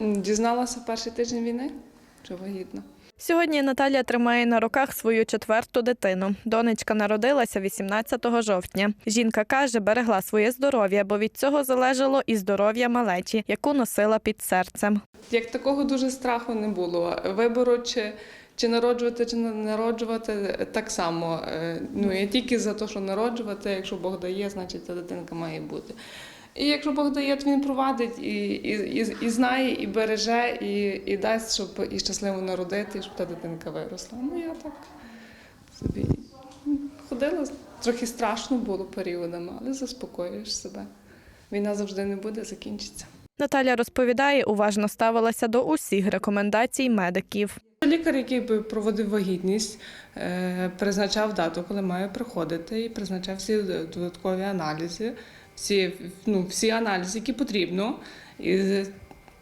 Дізналася в перший тиждень війни, що вагітна. Сьогодні Наталія тримає на руках свою четверту дитину. Донечка народилася 18 жовтня. Жінка каже, берегла своє здоров'я, бо від цього залежало і здоров'я малечі, яку носила під серцем. Як такого дуже страху не було. Вибору, чи, чи народжувати, чи не народжувати, так само. Е, Ну, я тільки за те, що народжувати, якщо Бог дає, значить ця дитинка має бути. І якщо Бог дає, то він провадить і, і, і, і знає, і береже, і, і дасть, щоб і щасливо народити, щоб та дитинка виросла. Ну я так собі ходила, трохи страшно було періодами, але заспокоюєш себе. Війна завжди не буде, закінчиться. Наталя розповідає, уважно ставилася до усіх рекомендацій медиків. Лікар, який проводив вагітність, е, призначав дату, коли має приходити, і призначав всі додаткові аналізи, всі, ну, всі аналізи, які потрібно. І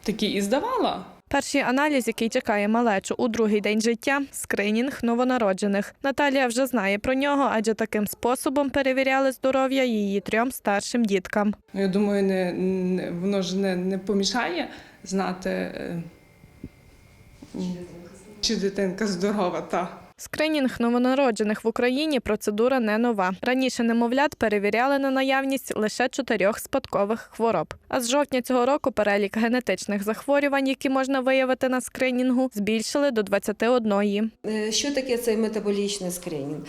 такі і здавала. Перший аналіз, який чекає малечу у другий день життя скринінг новонароджених. Наталія вже знає про нього, адже таким способом перевіряли здоров'я її трьом старшим діткам. Ну, Я думаю, не, не, воно ж не, не помішає знати, е, чи дитинка здорова. Та. Скринінг новонароджених в Україні процедура не нова. Раніше немовлят перевіряли на наявність лише чотирьох спадкових хвороб. А з жовтня цього року перелік генетичних захворювань, які можна виявити на скринінгу, збільшили до 21. Е, Що таке цей метаболічний скринінг?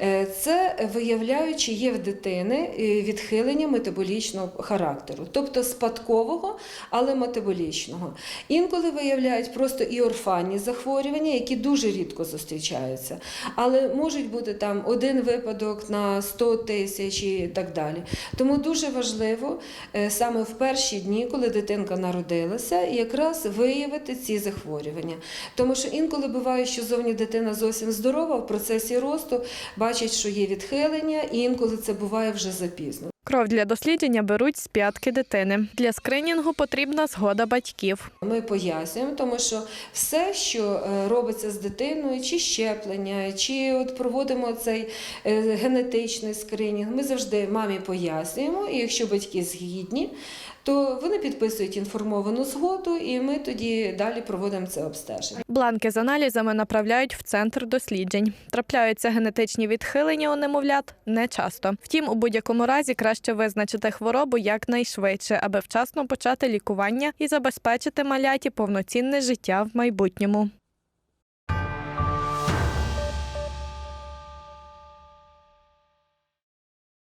Е, Це виявляють, чи є в дитини е, відхилення метаболічного характеру, тобто спадкового, але метаболічного. Інколи виявляють просто і орфанні захворювання, які дуже рідко зустрічаються. Але можуть бути там один випадок на 100 тисяч і так далі. Тому дуже важливо е, саме в перші дні, коли дитинка народилася, якраз виявити ці захворювання. Тому що інколи буває, що зовні дитина зовсім здорова, в процесі росту бачить, що є відхилення, і інколи це буває вже запізно. Кров для дослідження беруть з п'ятки дитини. Для скринінгу потрібна згода батьків. Ми пояснюємо, тому що все, що е, робиться з дитиною, чи щеплення, чи от проводимо цей е, генетичний скринінг, ми завжди мамі пояснюємо, і якщо батьки згідні, то вони підписують інформовану згоду, і ми тоді далі проводимо це обстеження. Бланки з аналізами направляють в центр досліджень. Трапляються генетичні відхилення у немовлят не часто. Втім, у будь-якому разі краще визначити хворобу якнайшвидше, аби вчасно почати лікування і забезпечити маляті повноцінне життя в майбутньому.